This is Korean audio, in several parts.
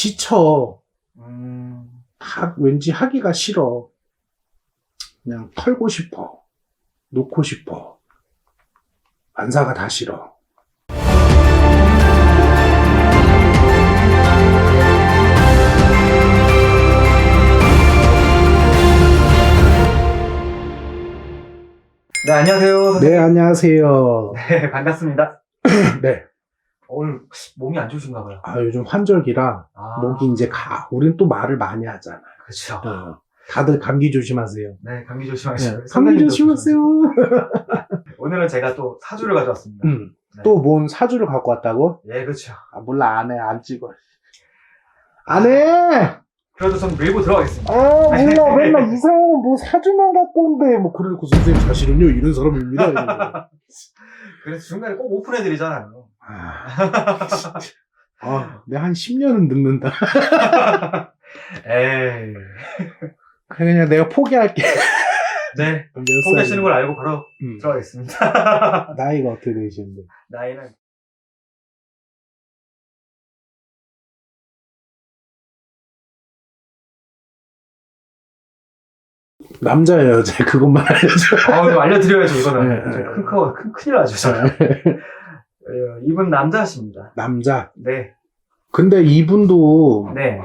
지쳐. 음, 하, 왠지 하기가 싫어. 그냥 털고 싶어. 놓고 싶어. 만사가 다 싫어. 네, 안녕하세요. 네, 선생님. 안녕하세요. 네, 반갑습니다. 네. 오늘 몸이 안 좋으신가 봐요. 아, 요즘 환절기라 아, 목이 이제 가. 우린 또 말을 많이 하잖아. 그렇죠. 어. 다들 감기 조심하세요. 네, 감기 네, 조심하시고. 감기 선생님도 조심하세요. 오늘은 제가 또 사주를 가져왔습니다. 음. 네. 또 뭔 사주를 갖고 왔다고? 예, 그렇죠. 아, 몰라, 안 해, 안 찍어. 안 해! 그래도 전 밀고 들어가겠습니다. 아, 몰라, 맨날 이상한 뭐 사주만 갖고 온대. 뭐, 그래놓고 선생님 사실은요, 이런 사람입니다. 그래서 중간에 꼭 오픈해드리잖아요. 아. 아, 내가 한 10년은 늙는다. 에이. 그냥 내가 포기할게. 네. 몇 포기하시는? 걸 알고 바로 음. 들어가겠습니다. 나이가 어떻게 되시는데? 나이는 남자예요, 여자. 그것만 알려줘. 아, 좀 알려드려야죠, 이거는. 네, 저 네. 큰, 큰, 큰, 큰일 나죠, 저. 예, 이분 남자십니다. 남자. 네. 근데 이분도 네.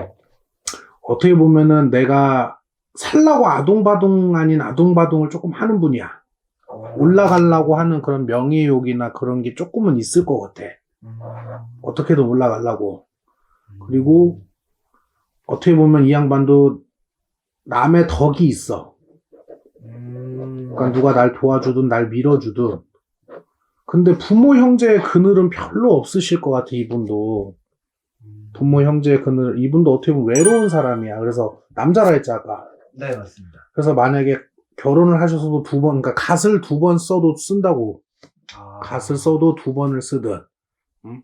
어떻게 보면은 내가 살라고 아동바동 아닌 아동바동을 조금 하는 분이야. 올라가려고 하는 그런 명예욕이나 그런 게 조금은 있을 것 같아. 음. 어떻게든 올라가려고. 그리고 어떻게 보면 이 양반도 남의 덕이 있어. 음. 그러니까 누가 날 도와주든 날 밀어주든. 근데 부모 형제의 그늘은 별로 없으실 것 같아, 이분도. 부모 형제의 그늘, 이분도 어떻게 보면 외로운 사람이야. 그래서 남자라 했잖아. 네, 맞습니다. 그래서 만약에 결혼을 하셔서도 두 번, 그러니까 갓을 두 번 써도 쓴다고. 아. 갓을 써도 두 번을 쓰든. 음?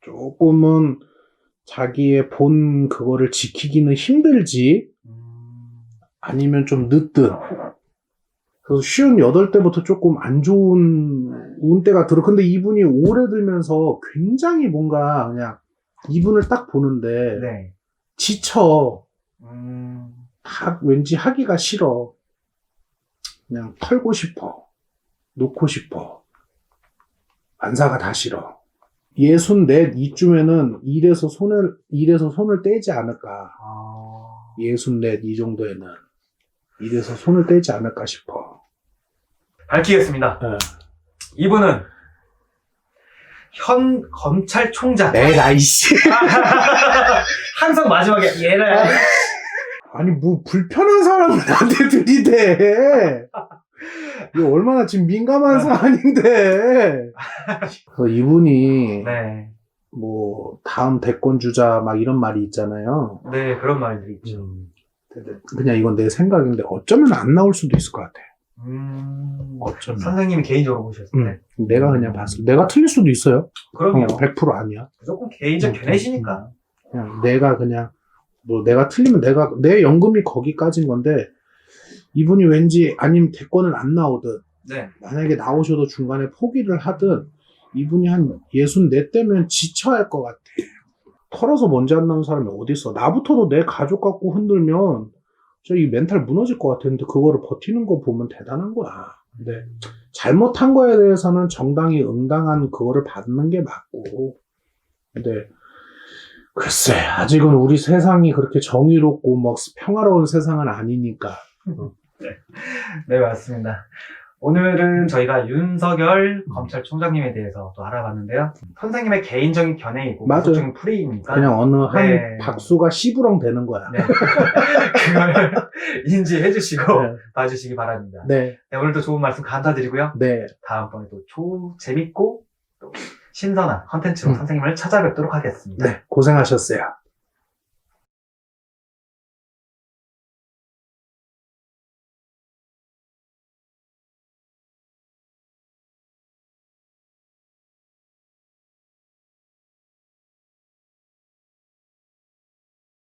조금은 자기의 본 그거를 지키기는 힘들지. 음. 아니면 좀 늦든. 그래서 쉬운 여덟 때부터 조금 안 좋은 운때가 들어. 근데 이분이 오래 들면서 굉장히 뭔가 그냥 이분을 딱 보는데 네. 지쳐. 음. 하, 왠지 하기가 싫어. 그냥 털고 싶어. 놓고 싶어. 만사가 다 싫어. 예순 넷 이쯤에는 일에서 손을, 일에서 손을 떼지 않을까. 아. 예순 넷이 정도에는 일에서 손을 떼지 않을까 싶어. 밝히겠습니다. 예. 이분은 현 검찰총장. 내가 이씨. 항상 마지막에 얘라. 아니 뭐 불편한 사람을 나한테 들이대. 이거 얼마나 지금 민감한 사안인데. 그래서 이분이 네. 뭐 다음 대권 주자 막 이런 말이 있잖아요. 네, 그런 말들이 있죠. 음, 그냥 이건 내 생각인데 어쩌면 안 나올 수도 있을 것 같아. 음. 어쩌면. 선생님이 개인적으로 보셨을 때. 음, 내가 그냥 봤을 때 내가 틀릴 수도 있어요. 그럼요. 어, 100% 아니야. 무조건 개인적 음, 견해시니까. 그냥 내가 그냥 뭐 내가 틀리면 내가 내 연금이 거기까지인 건데 이분이 왠지 아니면 대권을 안 나오든 네. 만약에 나오셔도 중간에 포기를 하든 이분이 한 예순 네 때면 지쳐야 할 것 같아. 털어서 먼지 안 나는 사람이 어디 있어? 나부터도 내 가족 갖고 흔들면 저이 멘탈 무너질 것 같았는데 그거를 버티는 거 보면 대단한 거야. 근데 잘못한 거에 대해서는 정당히 응당한 그거를 받는 게 맞고. 근데 글쎄 아직은 우리 세상이 그렇게 정의롭고 막 평화로운 세상은 아니니까. 네, 맞습니다. 오늘은 저희가 윤석열 검찰총장님에 대해서 또 알아봤는데요. 선생님의 개인적인 견해이고 맞아요. 구속적인 풀이입니까? 그냥 어느 한 네. 박수가 시부렁 되는 거야. 네. 그걸 인지해 주시고 네. 봐주시기 바랍니다. 네, 네, 오늘도 좋은 말씀 감사드리고요. 네. 다음번에 또 조, 재밌고 또 신선한 컨텐츠로 음. 선생님을 찾아뵙도록 하겠습니다. 네, 고생하셨어요.